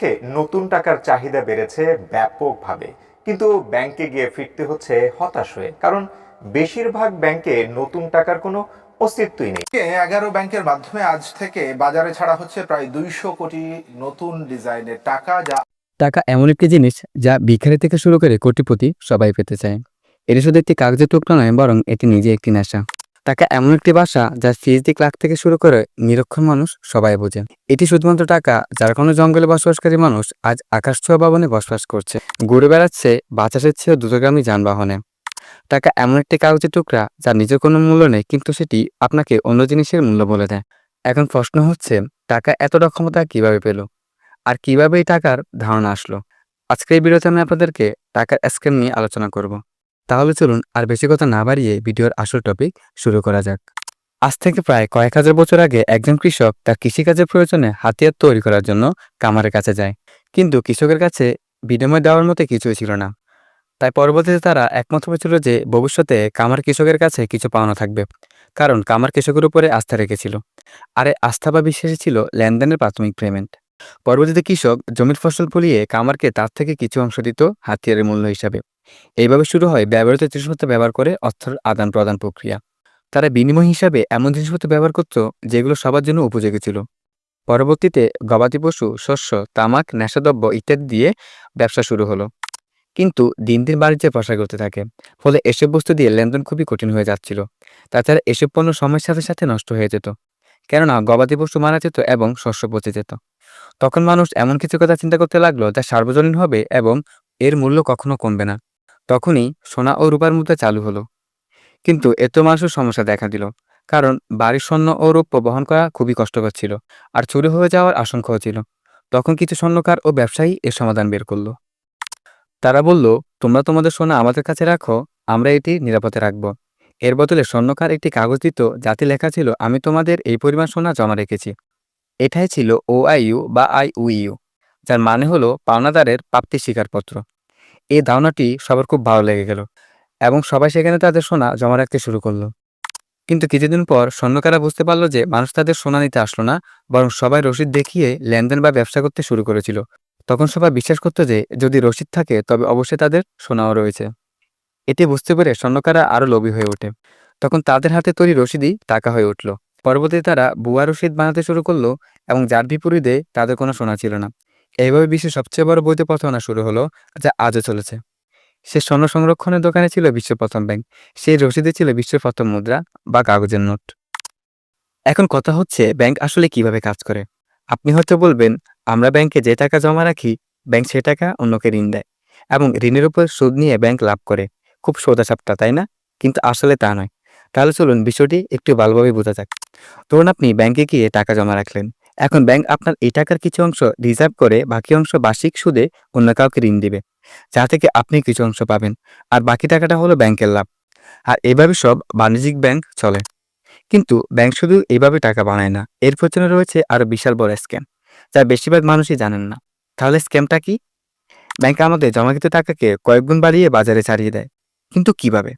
সাপেক্ষে নতুন টাকার চাহিদা বেড়েছে ব্যাপকভাবে। কিন্তু ব্যাংকে গিয়ে ফিরতে হচ্ছে হতাশ হয়ে কারণ বেশিরভাগ ব্যাংকে নতুন টাকার কোনো অস্তিত্বই নেই। এগারো ব্যাংকের মাধ্যমে আজ থেকে বাজারে ছাড়া হচ্ছে প্রায় দুইশো কোটি নতুন ডিজাইনের টাকা যা টাকা এমন একটি জিনিস যা ভিখারি থেকে শুরু করে কোটিপতি সবাই পেতে চায়। এটি শুধু একটি কাগজের টুকরো নয় বরং এটি নিজে একটি নেশা। টাকা এমন একটি ভাষা যা ফিজদিক লাখ থেকে শুরু করে নিরক্ষর মানুষ সবাই বোঝে। এটি শুধুমাত্র টাকা, যার কোনো জঙ্গলে বসবাসকারী মানুষ আজ আকাশ ছোঁয়া ভবনে বসবাস করছে। ঘুরে বেড়াচ্ছে বাতাসের চেয়েও দ্রুতগামী যানবাহনে। টাকা এমন একটি কাগজের টুকরা যার নিজের কোনো মূল্য নেই, কিন্তু সেটি আপনাকে অন্য জিনিসের মূল্য বলে দেয়। এখন প্রশ্ন হচ্ছে, টাকা এতটা ক্ষমতা কীভাবে পেল? আর কীভাবে এই টাকার ধারণা আসলো? আজকের এই ভিডিওতে আমি আপনাদেরকে টাকার স্ক্যাম নিয়ে আলোচনা করব। তাহলে চলুন আর বেশি কথা না বাড়িয়ে ভিডিওর আসল টপিক শুরু করা যাক। আজ থেকে প্রায় কয়েক হাজার বছর আগে একজন কৃষক তার কৃষিকাজের প্রয়োজনে হাতিয়ার তৈরি করার জন্য কামারের কাছে যায়। কিন্তু কৃষকের কাছে বিনিময় দেওয়ার মতো কিছুই ছিল না। তাই পরবর্তীতে তারা একমত হয়েছিল যে ভবিষ্যতে কামার কৃষকের কাছে কিছু পাওনা থাকবে। কারণ কামার কৃষকের উপরে আস্থা রেখেছিল। আর আস্থা বা বিশ্বাসী ছিল লেনদেনের প্রাথমিক পেমেন্ট। পরবর্তীতে কৃষক জমির ফসল ফলিয়ে কামারকে তার থেকে কিছু অংশ দিত হাতিয়ারের মূল্য হিসাবে। এইভাবে শুরু হয় ব্যবহৃত জিনিসপত্র ব্যবহার করে অর্থের আদান প্রদান প্রক্রিয়া। তারা বিনিময় হিসাবে এমন জিনিসপত্র ব্যবহার করত যেগুলো সবার জন্য উপযোগী ছিল। পরবর্তীতে গবাদি পশু, শস্য, তামাক, নেশাদ্রব্য ইত্যাদি দিয়ে ব্যবসা শুরু হলো। কিন্তু দিন দিন বাণিজ্য প্রসার করতে থাকে, ফলে এসব বস্তু দিয়ে লেনদেন খুবই কঠিন হয়ে যাচ্ছিল। তাছাড়া এসব পণ্য সময়ের সাথে সাথে নষ্ট হয়ে যেত। কেননা গবাদি পশু মারা যেত এবং শস্য পচে যেত। তখন মানুষ এমন কিছু কথা চিন্তা করতে লাগল যা সার্বজনীন হবে এবং এর মূল্য কখনো কমবে না। তখনই সোনা ও রূপার মুদ্রা চালু হলো। কিন্তু এত মানুষের সমস্যা দেখা দিল, কারণ বাড়ির স্বর্ণ ও রৌপ্য বহন করা খুবই কষ্টকর ছিল আর চুরি হয়ে যাওয়ার আশঙ্কাও ছিল। তখন কিছু স্বর্ণকার ও ব্যবসায়ী এর সমাধান বের করল। তারা বলল, তোমরা তোমাদের সোনা আমাদের কাছে রাখো, আমরা এটি নিরাপদে রাখব। এর বদলে স্বর্ণকার একটি কাগজ দিত, যাতে লেখা ছিল, আমি তোমাদের এই পরিমাণ সোনা জমা রেখেছি। এটাই ছিল ও আইইউ বা আই ইউ যার মানে হলো পাওনাদারের প্রাপ্তি স্বীকারপত্র এই ধারণাটি সবার খুব ভালো লেগে গেল এবং সবাই সেখানে তাদের সোনা জমা রাখতে শুরু করল। কিন্তু কিছুদিন পর স্বর্ণকারা বুঝতে পারল যে মানুষ তাদের সোনা নিতে আসলো না, বরং সবাই রসিদ দেখিয়ে লেনদেন বা ব্যবসা করতে শুরু করেছিল। তখন সবাই বিশ্বাস করতো যে যদি রসিদ থাকে তবে অবশ্যই তাদের সোনাও রয়েছে। এটি বুঝতে পেরে স্বর্ণকারা আরও লোভী হয়ে ওঠে। তখন তাদের হাতে তৈরি রসিদই টাকা হয়ে উঠল। পরবর্তীতে তারা বুয়া রসিদ বানাতে শুরু করল এবং যার বিপরীতে তাদের কোনো সোনা ছিল না। এইভাবে বিশ্বের সবচেয়ে বড় বৈধ প্রতারণা শুরু হলো, যা আজও চলেছে। সে স্বর্ণ সংরক্ষণের দোকানে ছিল বিশ্বের প্রথম ব্যাংক, সেই রসিদে ছিল বিশ্বের প্রথম মুদ্রা বা কাগজের নোট। এখন কথা হচ্ছে, ব্যাংক আসলে কীভাবে কাজ করে? আপনি হয়তো বলবেন, আমরা ব্যাংকে যে টাকা জমা রাখি, ব্যাংক সে টাকা অন্যকে ঋণ দেয় এবং ঋণের উপর সুদ নিয়ে ব্যাংক লাভ করে। খুব সোজাসাপটা, তাই না? কিন্তু আসলে তা নয়। তাহলে চলুন, বিষয়টি একটু ভালোভাবে বোঝা যাক। ধরুন আপনি ব্যাংকে গিয়ে টাকা জমা রাখলেন। এখন ব্যাংক আপনার এই টাকার কিছু অংশ রিজার্ভ করে বাকি অংশ বার্ষিক সুদে অন্য কাউকে ঋণ দিবে, যা থেকে আপনি কিছু অংশ পাবেন, আর বাকি টাকাটা হলো ব্যাংকের লাভ। আর এভাবে সব বাণিজ্যিক ব্যাংক চলে। কিন্তু ব্যাংক শুধু এইভাবে টাকা বানায় না, এর পেছনে রয়েছে আরও বিশাল বড় স্ক্যাম, যা বেশিরভাগ মানুষই জানেন না। তাহলে স্ক্যামটা কি? ব্যাংক আমাদের জমাকৃত টাকাকে কয়েকগুণ বাড়িয়ে বাজারে ছাড়িয়ে দেয়, কিন্তু কীভাবে?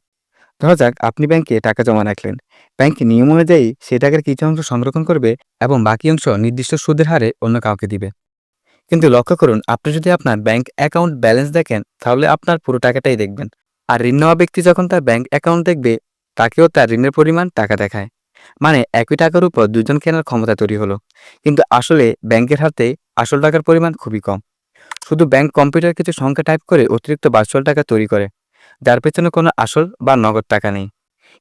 ধরা যাক, আপনি ব্যাংকে টাকা জমা রাখলেন। ব্যাংক নিয়ম অনুযায়ী সেই টাকার কিছু অংশ সংরক্ষণ করবে এবং বাকি অংশ নির্দিষ্ট সুদের হারে অন্য কাউকে দিবে। কিন্তু লক্ষ্য করুন, আপনি যদি আপনার ব্যাংক অ্যাকাউন্ট ব্যালেন্স দেখেন, তাহলে আপনার পুরো টাকাটাই দেখবেন। আর ঋণ নেওয়া ব্যক্তি যখন তার ব্যাংক অ্যাকাউন্ট দেখবে, তাকেও তার ঋণের পরিমাণ টাকা দেখায়। মানে একই টাকার উপর দুজন কেনার ক্ষমতা তৈরি হলো। কিন্তু আসলে ব্যাংকের হাতে আসল টাকার পরিমাণ খুবই কম। শুধু ব্যাংক কম্পিউটার কিছু সংখ্যা টাইপ করে অতিরিক্ত ভার্চুয়াল টাকা তৈরি করে। যার পেছনে কোনো আসল বা নগদ টাকা নেই।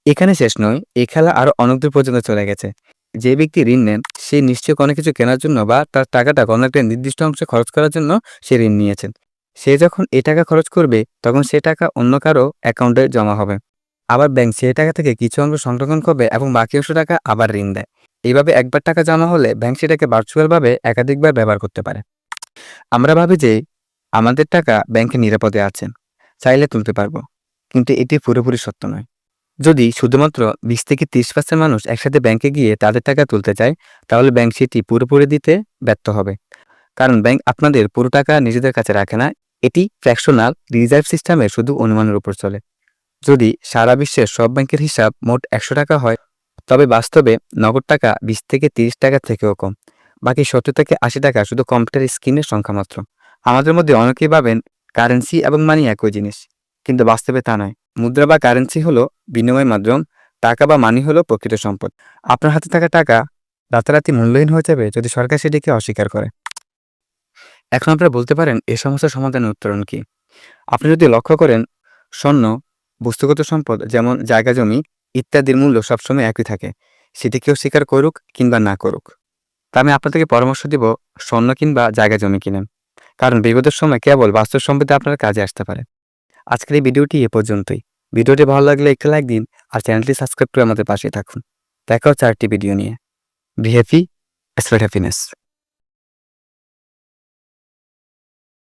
এখানে শেষ নয়, এই খেলা আরও অনেক দূর পর্যন্ত চলে গেছে। যে ব্যক্তি ঋণ নেন, সে নিশ্চয়ই কোনো কিছু কেনার জন্য বা তার টাকাটা কোনো একটা নির্দিষ্ট অংশে খরচ করার জন্য সে ঋণ নিয়েছেন। সে যখন এ টাকা খরচ করবে, তখন সে টাকা অন্য কারও অ্যাকাউন্টে জমা হবে। আবার ব্যাংক সে টাকা থেকে কিছু অংশ সংরক্ষণ করবে এবং বাকি অংশ টাকা আবার ঋণ দেয়। এইভাবে একবার টাকা জমা হলে ব্যাংক সেটাকে ভার্চুয়ালভাবে একাধিকবার ব্যবহার করতে পারে। আমরা ভাবি যে আমাদের টাকা ব্যাংকে নিরাপদে আছে। চাইলে তুলতে পারব। কিন্তু এটি পুরোপুরি সত্য নয়। যদি শুধুমাত্র বিশ থেকে তিরিশ পার্সেন্ট মানুষ একসাথে ব্যাংকে গিয়ে তাদের টাকা তুলতে চায়, তাহলে ব্যাংক সেটি পুরোপুরি দিতে ব্যর্থ হবে। কারণ ব্যাংক আপনাদের পুরো টাকা নিজেদের কাছে রাখে না, এটি ফ্র্যাকশনাল রিজার্ভ সিস্টেমের শুধু অনুমানের উপর চলে। যদি সারা বিশ্বের সব ব্যাংকের হিসাব মোট একশো টাকা হয়, তবে বাস্তবে নগদ টাকা বিশ থেকে তিরিশ টাকা থেকেও কম, বাকি সত্তর থেকে আশি টাকা শুধু কম্পিউটার স্ক্রিনের সংখ্যা মাত্র। আমাদের মধ্যে অনেকেই ভাবেন কারেন্সি এবং মানি একই জিনিস। কিন্তু বাস্তবে তা নয়। মুদ্রা বা কারেন্সি হলো বিনিময় মাধ্যম, টাকা বা মানি হলো প্রকৃত সম্পদ। আপনার হাতে থাকা টাকা রাতারাতি মূল্যহীন হয়ে যাবে যদি সরকার সেটিকে অস্বীকার করে। এখন আপনারা বলতে পারেন এ সমস্যার সমাধানের উত্তরণ কি। আপনি যদি লক্ষ্য করেন, স্বর্ণ, বস্তুগত সম্পদ যেমন জায়গা, জমি ইত্যাদির মূল্য সবসময় একই থাকে। সেটি কেউ স্বীকার করুক কিংবা না করুক। তা আমি আপনাদেরকে পরামর্শ দিব, স্বর্ণ কিংবা জায়গা, জমি কিনেন। কারণ বিপদের সময় কেবল বাস্তব সম্পত্তি আপনার কাজে আসতে পারে। আজকের এই ভিডিওটি এ পর্যন্তই। ভিডিওটি ভালো লাগলে একটু লাইক দিন আর চ্যানেলটি সাবস্ক্রাইব করে আমাদের পাশে থাকুন। দেখাও চারটি ভিডিও নিয়ে। Be happy happiness.